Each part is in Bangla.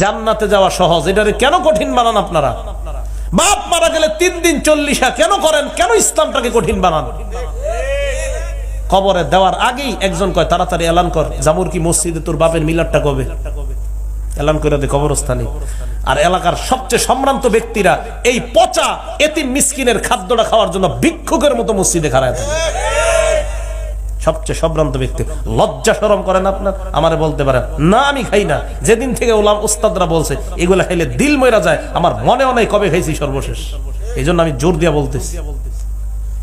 জান্নাতে যাওয়া সহজ। এটারে কেন কঠিন বানান আপনারা? বাপ মারা গেলে তিন দিন চল্লিশা কেন করেন? কেন ইসলামটাকে কঠিন বানান? কবরে দেওয়ার আগেই একজন কয়, তাড়াতাড়ি এলান কর। জামুর কি মসজিদে তোর বাপের মিলারটা কবে? এলান করে দে কবরস্থানে। আর এলাকার সবচেয়ে সম্ভ্রান্ত ব্যক্তিরা এই পচা এতিম মিসকিনের খাদ্যটা খাওয়ার জন্য ভিক্ষুকের মতো মসজিদে খাড়ায় থাকে সবচেয়ে সম্ভ্রান্ত ব্যক্তি। লজ্জা সরম করেন আপনার? আমারে বলতে পারেন, না, আমি খাই না। যেদিন থেকে ওলাম, উস্তাদরা বলছে, এগুলা খাইলে দিল ময়রা যায়। আমার মনে অনেক কবে খাইছি সর্বশেষ। এই আমি জোর দিয়া বলতেছি।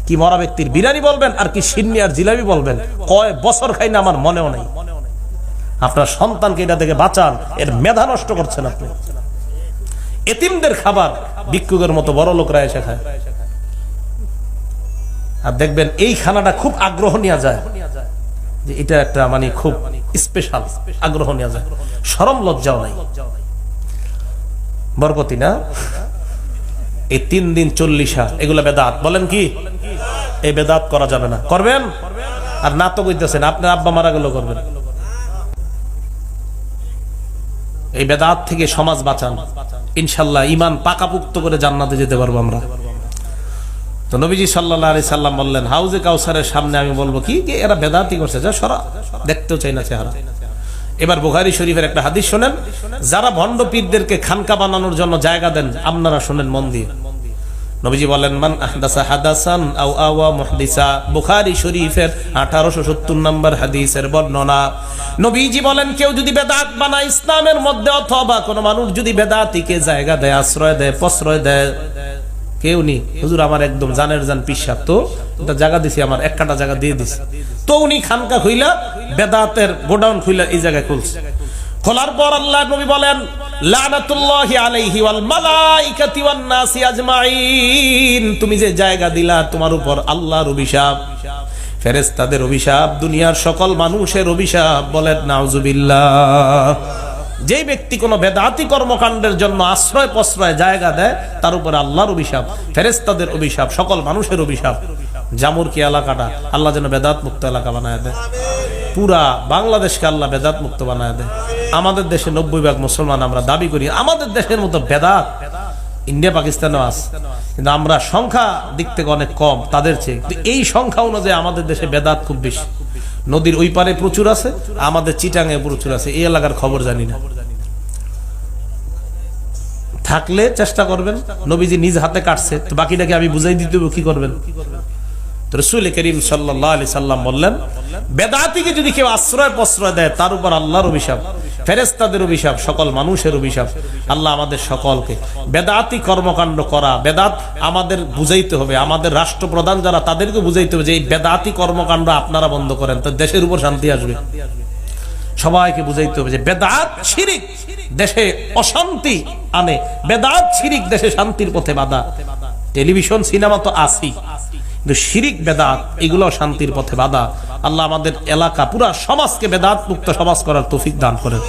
কি মরা ব্যক্তির বিরিয়ানি বলবেন আর কি সিন্নি আর জিলাপি বলবেন? কয় বছর খাই না, আমার মনেও নেই। আপনার সন্তানকে এটা থেকে বাঁচান। এর মেধা নষ্ট করছেন আপনি। এতিমদের খাবার ভিক্ষুকের মতো বড় লোকরা এসে খায়। আর দেখবেন এই খানাটা খুব আগ্রহ নেওয়া যায় যে এটা একটা মানে খুব স্পেশাল আগ্রহ নেওয়া যায়। সরম লজ্জাও নাই। বরকতি না? এই তিন দিন চল্লিশা, এগুলা বেদাত। বলেন কি? এই বেদাত করা যাবে না। করবেন? আর না তো কইতেছেন, আপনার আব্বা মারা গেল করবেন। এই বেদাত থেকে সমাজ বাঁচান। ইনশাল্লাহ ইমান পাকাপুক্ত করে জান্নাতে যেতে পারব আমরা। তো নবীজি সাল্লাহ আলি সাল্লাম বললেন, হাউজে কাউসারের সামনে আমি বলব কি? এরা বেদাতি করছে, যা সরা। দেখতেও চাই না চেহারা। এবার বুখারি শরীফের একটা হাদিস শোনেন, যারা ভণ্ড পীরদেরকে খানকা বানানোর জন্য জায়গা দেন, আপনারা শোনেন মন দিয়ে। নবীজি বলেন, মান আহদাসা হাদাসান আও আওয়া মুহদিসা। বুখারী শরীফের 1870 নম্বর হাদিসের বর্ণনা। নবীজি বলেন, কেউ যদি বেদাত বানায় ইসলামের মধ্যে অথবা কোন মানুষ যদি বেদাতিকে জায়গা দেয়, আশ্রয় দেয়, প্রশ্রয় দেয় কেউ নি হুজুর, আমার একদম জানের জান পিসাব। তো জায়গা দিছি, আমার এক কাটা জায়গা দিয়ে দিছি। তো উনি খানকা খুইলা, বেদাতের গোডাউন খুইলা এই জায়গায় খুলছে। খোলার পর আল্লাহ নবী বলেন, লানাতুল্লাহি আলাইহি ওয়াল মালাইকাতি ওয়ান নাসি আজমাইন। তুমি যে জায়গা দিলা, তোমার উপর আল্লাহর অভিশাপ। ফেরেশতাদের অভিশাপ, দুনিয়ার সকল মানুষের অভিশাপ। বলেন, নাউজুবিল্লাহ। যেই ব্যক্তি কোনো বেদাতি কর্মকাণ্ডের জন্য আশ্রয় প্রশ্রয় জায়গা দেয়, তার উপরে আল্লাহর অভিশাপ ফেরেস্তাদের অভিশাপ, সকল মানুষের অভিশাপ। জামুর কি এলাকাটা? আল্লাহ যেন বেদাত মুক্ত এলাকা বানায় দেয়। পুরা বাংলাদেশকে আল্লাহ বেদাত মুক্ত বানায় দেয়। আমাদের দেশে নব্বই ভাগ মুসলমান আমরা দাবি করি, আমাদের দেশের মতো বেদাত ইন্ডিয়া, পাকিস্তানও আছে। কিন্তু আমরা সংখ্যা দিক থেকে অনেক কম, তাদের চেয়ে। এই সংখ্যা অনুযায়ী আমাদের দেশে বেদাত খুব বেশি। নদীর ওই পারে প্রচুর আছে, আমাদের চিটাঙে প্রচুর আছে, এই এলাকার খবর জানি না। থাকলে চেষ্টা করবেন, নবীজি নিজ হাতে কাটছে, তো বাকিটাকে আমি বুঝাই দিতে কি করবেন? বললেন, বেদাতিকে যদি কেউ আশ্রয় প্রশ্রয় দেয়, তার উপর আল্লাহর অভিশাপ। ফেরেস্তাদের অভিশাপ, সকল মানুষের অভিশাপ। আল্লাহ আমাদের সকলকে বেদাতি কর্মকাণ্ড করা, বেদাত আমাদের বুঝাইতে হবে। আমাদের রাষ্ট্রপ্রধান যারা তাদেরকে বুঝাইতে হবে যে এই বেদাতি কর্মকাণ্ড আপনারা বন্ধ করেন, তো দেশের উপর শান্তি আসবে। সবাইকে বুঝাইতে হবে যে বেদাত শিরিক দেশে অশান্তি আনে। বেদাত শিরিক দেশে শান্তির পথে বাধা। টেলিভিশন, সিনেমা তো আসি কিন্তু শিরিক, বেদাত এগুলো শান্তির পথে বাধা। আল্লাহ আমাদের এলাকা, পুরা সমাজকে বেদাত মুক্ত সমাজ করার তৌফিক দান করেন।